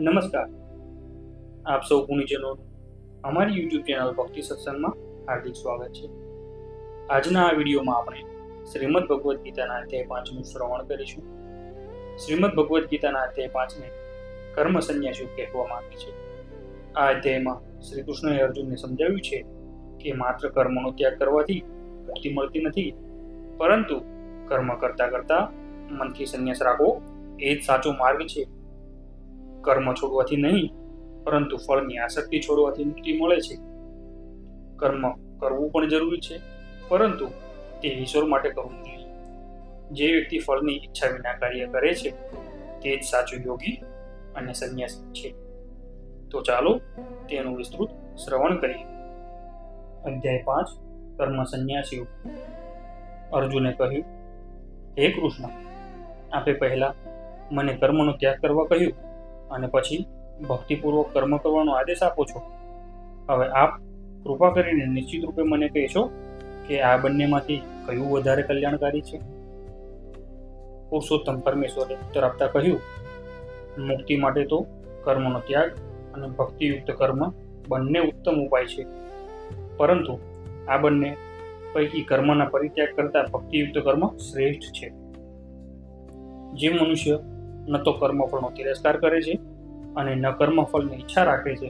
નમસ્કાર. આપ સૌ ગુણીજનો, અમારી યુટ્યુબ ચેનલ ભક્તિ સત્સંગમાં હાર્દિક સ્વાગત છે. આજના આ વિડીયોમાં આપણે શ્રીમદ ભગવદ્ ગીતાના અધ્યાય પાંચનું શ્રવણ કરીશું. શ્રીમદ ભગવદ્ ગીતાના અધ્યાય પાંચને કર્મ સંન્યાસી કહેવામાં આવે છે. આ અધ્યાયમાં શ્રી કૃષ્ણએ અર્જુનને સમજાવ્યું છે કે માત્ર કર્મનો ત્યાગ કરવાથી મુક્તિ મળતી નથી, પરંતુ કર્મ કરતા કરતા મનથી સંન્યાસ રાખવો એ જ સાચો માર્ગ છે. કર્મ છોડવાથી નહીં, પરંતુ ફળની આસક્તિ છોડવાથી મુક્તિ મળે છે. કર્મ કરવું પણ જરૂરી છે, પરંતુ તે ઈશ્વર માટે કરવું જોઈએ જે વ્યક્તિ ફળની ઈચ્છા વિના કાર્ય કરે છે, તે જ સાચો યોગી અને સંન્યાસી છે. તો ચાલો તેનું વિસ્તૃત શ્રવણ કરીએ. અધ્યાય પાંચ, કર્મ સંન્યાસીઓ. અર્જુને કહ્યું, હે કૃષ્ણ, આપે પહેલા મને કર્મનો ત્યાગ કરવા કહ્યું. અને પછી ભક્તિપૂર્વક કર્મ કરવાનો આદેશ આપો છો. હવે આપ કૃપા કરીને નિશ્ચિત રૂપે મને કહેશો કે આ બંનેમાંથી કયું વધારે કલ્યાણકારી છે? પુરુષોત્તમ પરમેશ્વરે ઉત્તર આપતા કહ્યું, મુક્તિ માટે તો કર્મનો ત્યાગ અને ભક્તિયુક્ત કર્મ બંને ઉત્તમ ઉપાય છે. પરંતુ આ બંને પૈકી કર્મના પરિત્યાગ કરતા ભક્તિયુક્ત કર્મ શ્રેષ્ઠ છે. જે મનુષ્ય ન તો કર્મફળનો તિરસ્કાર કરે છે અને ન કર્મફળની ઈચ્છા રાખે છે,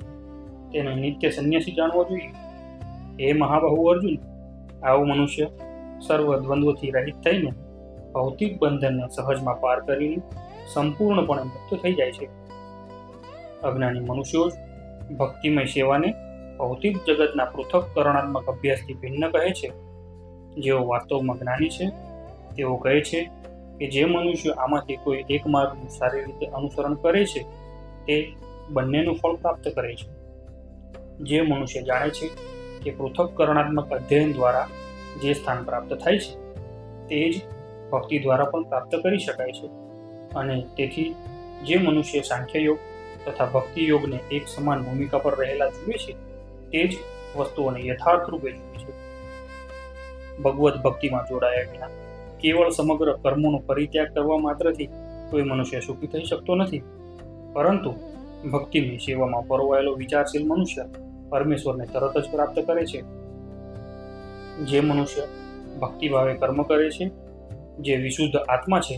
તેને નિત્ય સંન્યાસી જાણવો જોઈએ. હે મહાબાહુ અર્જુન, આવો મનુષ્ય સર્વ દ્વંદ્વથી રહિત થઈને ભૌતિક બંધનને સહજમાં પાર કરીને સંપૂર્ણપણે મુક્ત થઈ જાય છે. અજ્ઞાની મનુષ્યો ભક્તિમય સેવાને ભૌતિક જગતના પૃથક કરણાત્મક અભ્યાસથી ભિન્ન કહે છે. જેઓ વાસ્તવમાં જ્ઞાની છે, તેઓ કહે છે કે જે મનુષ્ય આમાંથી કોઈ એક માર્ગનું સારી રીતે અનુસરણ કરે છે, તે બંનેનું ફળ પ્રાપ્ત કરે છે. જે મનુષ્ય જાણે છે કે પૃથક કરણાત્મક અધ્યયન દ્વારા જે સ્થાન પ્રાપ્ત થાય છે, તે જ ભક્તિ દ્વારા પણ પ્રાપ્ત કરી શકાય છે. અને તેથી જે મનુષ્ય સાંખ્યયોગ તથા ભક્તિ યોગને એક સમાન ભૂમિકા પર રહેલા જુએ છે, તે જ વસ્તુઓને યથાર્થ રૂપે જુએ છે. ભગવત ભક્તિમાં જોડાયા વિના કેવળ સમગ્ર કર્મોનો પરિત્યાગ કરવા માત્રથી કોઈ મનુષ્ય સુખી થઈ શકતો નથી. પરંતુ ભક્તિની સેવામાં પરોવાયેલો વિચારશીલ મનુષ્ય પરમેશ્વરને તરત જ પ્રાપ્ત કરે છે. જે મનુષ્ય ભક્તિભાવે કર્મ કરે છે, જે વિશુદ્ધ આત્મા છે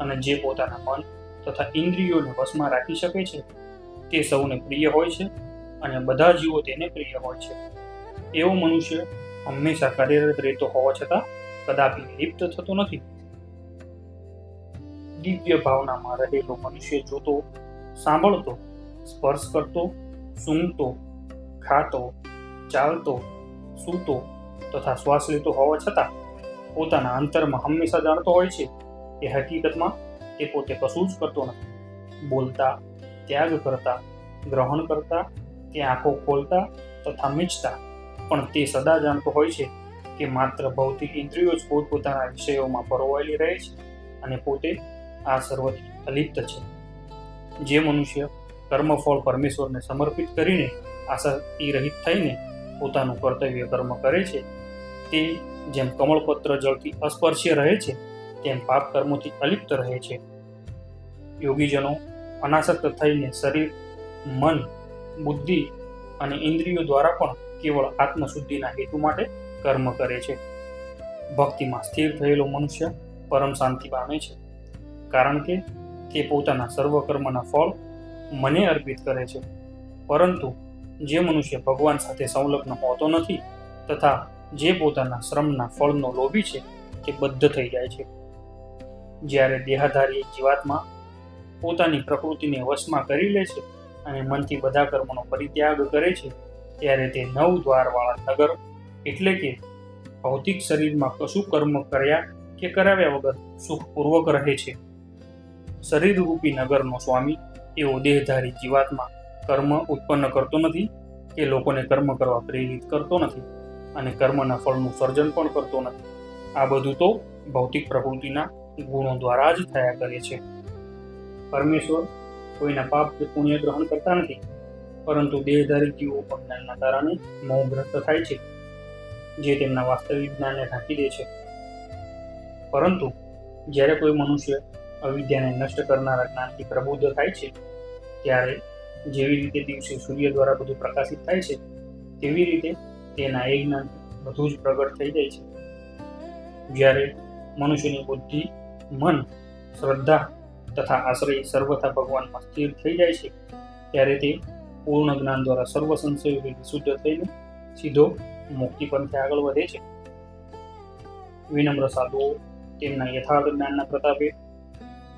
અને જે પોતાના મન તથા ઇન્દ્રિયોને વશમાં રાખી શકે છે, તે સૌને પ્રિય હોય છે અને બધા જીવો તેને પ્રિય હોય છે. એવો મનુષ્ય હંમેશા કાર્યરત રહેતો હોવા છતાં કદાપી લિપ્ત થતો નથી. દિવ્ય ભાવનામાં રહેલો મનુષ્ય જોતો, સાંભળતો, સ્પર્શ કરતો, સૂંઘતો, ખાતો, ચાલતો, સૂતો તથા શ્વાસ લેતો હોવા છતાં પોતાના અંતરમાં હંમેશા જાણતો હોય છે કે હકીકતમાં તે પોતે કશું જ કરતો નથી. બોલતા, ત્યાગ કરતા, ગ્રહણ કરતા, તે આંખો ખોલતા તથા મીચતા પણ તે સદા જાણતો હોય છે કે માત્ર ભૌતિક ઇન્દ્રિયો જ પોતપોતાના વિષયોમાં પરોવાયેલી રહે છે અને પોતે આ સર્વથી અલિપ્ત છે. જે મનુષ્ય કર્મફળ પરમેશ્વરને સમર્પિત કરીને આસક્તિ રહિત થઈને પોતાનું કર્તવ્ય કર્મ કરે છે, તે જેમ કમળપત્ર જળથી અસ્પર્શ્ય રહે છે, તેમ પાપ કર્મોથી અલિપ્ત રહે છે. યોગીજનો અનાસક્ત થઈને શરીર, મન, બુદ્ધિ અને ઇન્દ્રિયો દ્વારા પણ કેવળ આત્મશુદ્ધિના હેતુ માટે કર્મ કરે છે. ભક્તિમાં સ્થિર થયેલો મનુષ્ય પરમ શાંતિ પામે છે. કારણ કે તે પોતાના સર્વ કર્મના ફળ મને અર્પિત કરે છે. પરંતુ જે મનુષ્ય ભગવાન સાથે સંલગ્ન હોતો નથી તથા જે પોતાના શ્રમના ફળનો લોભી છે તે બદ્ધ થઈ જાય છે. જ્યારે દેહાધારી જીવાત્મા પોતાની પ્રકૃતિને વશમાં કરી લે છે અને મનથી બધા કર્મનો પરિત્યાગ કરે છે, ત્યારે તે નવ દ્વારવાળા નગર એટલે કે ભૌતિક શરીરમાં કશું કર્મ કર્યા કે કરાવ્યા વગર સુખપૂર્વક રહે છે. શરીરરૂપી નગરનો સ્વામી એવો દેહધારી જીવાત્મા કર્મ ઉત્પન્ન કરતો નથી કે લોકોને કર્મ કરવા પ્રેરિત કરતો નથી અને કર્મના ફળનું સર્જન પણ કરતો નથી. આ બધું તો ભૌતિક પ્રકૃતિના ગુણો દ્વારા જ થયા કરે છે. પરમેશ્વર કોઈના પાપ કે પુણ્ય ગ્રહણ કરતા નથી, પરંતુ દેહધારી જીવો અજ્ઞાનના કારણે મોહગ્રસ્ત થાય છે. જે તેમના વાસ્તવિક જ્ઞાનને ઢાંકી દે છે. પરંતુ જ્યારે કોઈ મનુષ્ય અવિદ્યાને નષ્ટ કરનારા જ્ઞાનથી પ્રબુદ્ધ થાય છે, ત્યારે જેવી રીતે દિવસે સૂર્ય દ્વારા બધું પ્રકાશિત થાય છે, તેવી રીતે તેના એ જ્ઞાન બધું જ પ્રગટ થઈ જાય છે. જ્યારે મનુષ્યની બુદ્ધિ, મન, શ્રદ્ધા તથા આશ્રય સર્વથા ભગવાનમાં સ્થિર થઈ જાય છે, ત્યારે તે પૂર્ણ જ્ઞાન દ્વારા સર્વ સંશયોથી શુદ્ધ થઈને સીધો મુક્તિ પંથે આગળ વધે છે. વિનમ્ર સાધુઓ, તેમના યથાર્થ જ્ઞાનના પ્રતાપે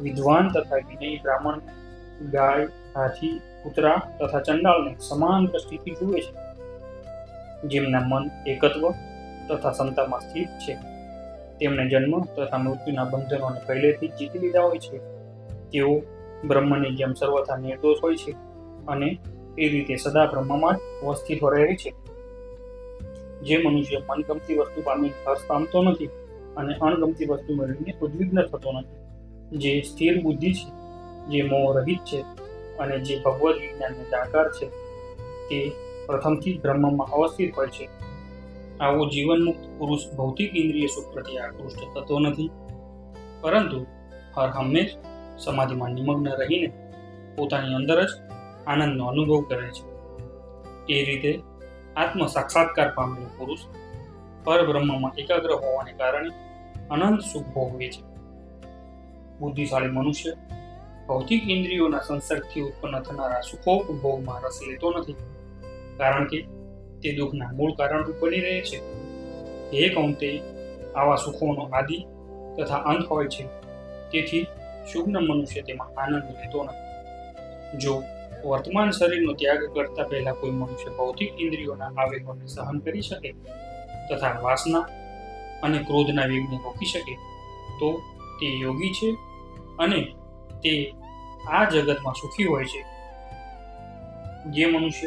વિદ્વાન તથા વિનયી, બ્રાહ્મણ, ગાય, હાથી, કૂતરા તથા ચંડાળને સમાન દ્રષ્ટિથી જુએ છે. જેમના મન એકત્વ તથા સંતામાં સ્થિત છે. તેમને જન્મ તથા મૃત્યુના બંધનોને પહેલેથી જીતી લીધા હોય છે. તેઓ બ્રહ્મની જેમ સર્વથા નિર્દોષ હોય છે અને એ રીતે સદા બ્રહ્મમાં જ રહે છે. જે મનુષ્ય મનગમતી વસ્તુ પામી હર્ષ પામતો નથી અને અણગમતી વસ્તુ મેળવીને ઉદ્વિગ્ન થતો નથી. જે સ્થિર બુદ્ધિ છે, જે મોહ રહિત છે અને જે ભગવદ્ વિજ્ઞાનને જાણકાર છે, તે પ્રથમથી બ્રહ્મમાં અવસ્થિત હોય છે. આવો જીવનમુક્ત પુરુષ ભૌતિક ઇન્દ્રિય સુખ પ્રત્યે આકૃષ્ટ થતો નથી. પરંતુ હર હંમેશ સમાધિમાં નિમગ્ન રહીને પોતાની અંદર જ આનંદનો અનુભવ કરે છે. એ રીતે આત્મ સાક્ષાત્કાર પામેલો પુરુષ પરબ્રહ્મમાં એકાગ્ર હોવાને કારણે અનંત સુખ ભોગવે છે. બુદ્ધિશાળી મનુષ્ય ભૌતિક ઇન્દ્રિયોના સંસર્ગથી ઉત્પન્ન થનારા સુખો ભોગમાં રસ લેતો નથી, કારણ કે તે દુઃખના મૂળ કારણરૂપ બની રહે છે. એક કૌંતે આવા સુખોનો આદિ તથા અંત હોય છે. તેથી શુગ્ન મનુષ્ય તેમાં આનંદ લેતો નથી. જો વર્તમાન શરીરનો ત્યાગ કરતા પહેલા કોઈ મનુષ્ય ભૌતિક ઇન્દ્રિયોના આવેગોને સહન કરી શકે તથા વાસના અને ક્રોધના વેગને રોકી શકે, તો તે યોગી છે અને તે આ જગતમાં સુખી હોય છે. જે મનુષ્ય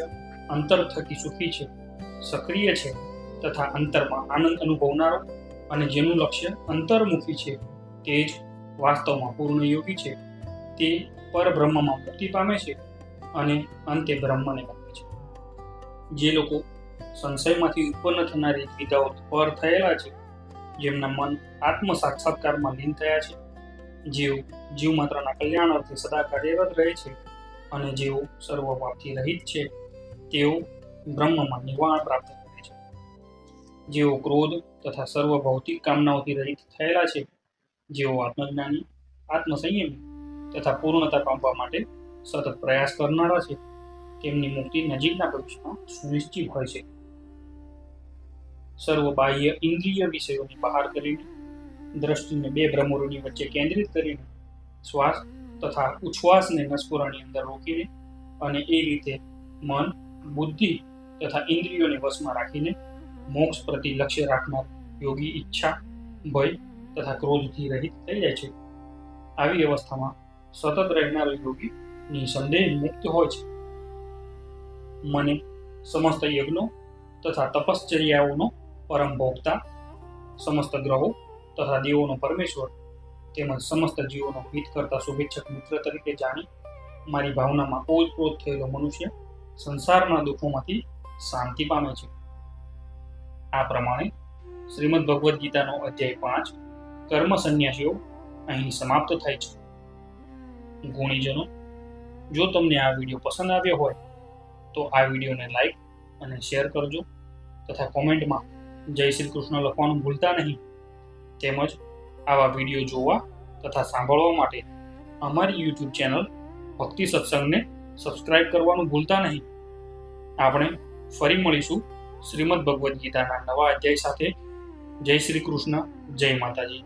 અંતર થકી સુખી છે, સક્રિય છે તથા અંતરમાં આનંદ અનુભવનારો અને જેનું લક્ષ્ય અંતર્મુખી છે, તે જ વાસ્તવમાં પૂર્ણ યોગી છે. તે પરબ્રહ્મમાં મુક્તિ પામે છે. અને અંતે બ્રહ્મને પામે છે. જે લોકો સંશયમાંથી ઉત્પન્ન થનારી વિધાઓ પર થયેલા છે, જેમના મન આત્મ સાક્ષાત્કારમાં લીન થયા છે, જેઓ જીવ માત્રના કલ્યાણ અર્થે સદા કાર્યરત રહે છે અને જેઓ સર્વપાપથી રહિત છે, તેઓ બ્રહ્મમાં નિવાણ પ્રાપ્ત કરે છે. જેઓ ક્રોધ તથા સર્વ ભૌતિક કામનાઓથી રહિત થયેલા છે, જેઓ આત્મજ્ઞાની, આત્મસંયમી તથા પૂર્ણતા પામવા માટે સતત પ્રયાસ કરનારા છે, તેમની મુક્તિ નજીકના ભવિષ્યમાં સુનિશ્ચિત હોય છે. સર્વ બાહ્ય ઇન્દ્રિય વિષયોની બહાર કરીને, દ્રષ્ટિને બે ભ્રમરોની વચ્ચે કેન્દ્રિત કરીને, શ્વાસ તથા ઉચ્છ્વાસને નસપુરાની અંદર રોકીને અને એ રીતે મન, બુદ્ધિ તથા ઇન્દ્રિયોને વશમાં રાખીને મોક્ષ પ્રતિ લક્ષ્ય રાખનાર યોગી ઈચ્છા, ભય તથા ક્રોધથી રહિત થઈ જાય છે. આવી અવસ્થામાં સતત રહેનારો યોગી નિસંદેહ મુક્ત હોય છે. મને સમસ્ત યજ્ઞો તથા તપશ્ચર્યાઓનો પરમ ભોગતા સમસ્ત ગ્રહો તથા દેવોનો પરમેશ્વર તેમજ સમસ્ત જીવોનો હિત કરતા શુભેચ્છક મિત્ર તરીકે જાણી મારી ભાવનામાં ઓતપ્રોત થયેલો મનુષ્ય સંસારના દુઃખોમાંથી શાંતિ પામે છે. આ પ્રમાણે શ્રીમદ ભગવદ્ ગીતાનો અધ્યાય પાંચ, કર્મ સંન્યાસીઓ અહીં સમાપ્ત થાય છે. ગુણીજનો જો તમને આ વીડિયો પસંદ આવ્યો હોય, તો આ વિડીયોને લાઈક અને શેર કરજો તથા કોમેન્ટમાં જય શ્રી કૃષ્ણ લખવાનું ભૂલતા નહીં. તેમજ આવા વીડિયો જોવા તથા સાંભળવા માટે અમારી યુટ્યુબ ચેનલ ભક્તિ સત્સંગને સબસ્ક્રાઇબ કરવાનું ભૂલતા નહીં. આપણે ફરી મળીશું શ્રીમદ ભગવદ્ ગીતાના નવા અધ્યાય સાથે. જય શ્રી કૃષ્ણ, જય માતાજી.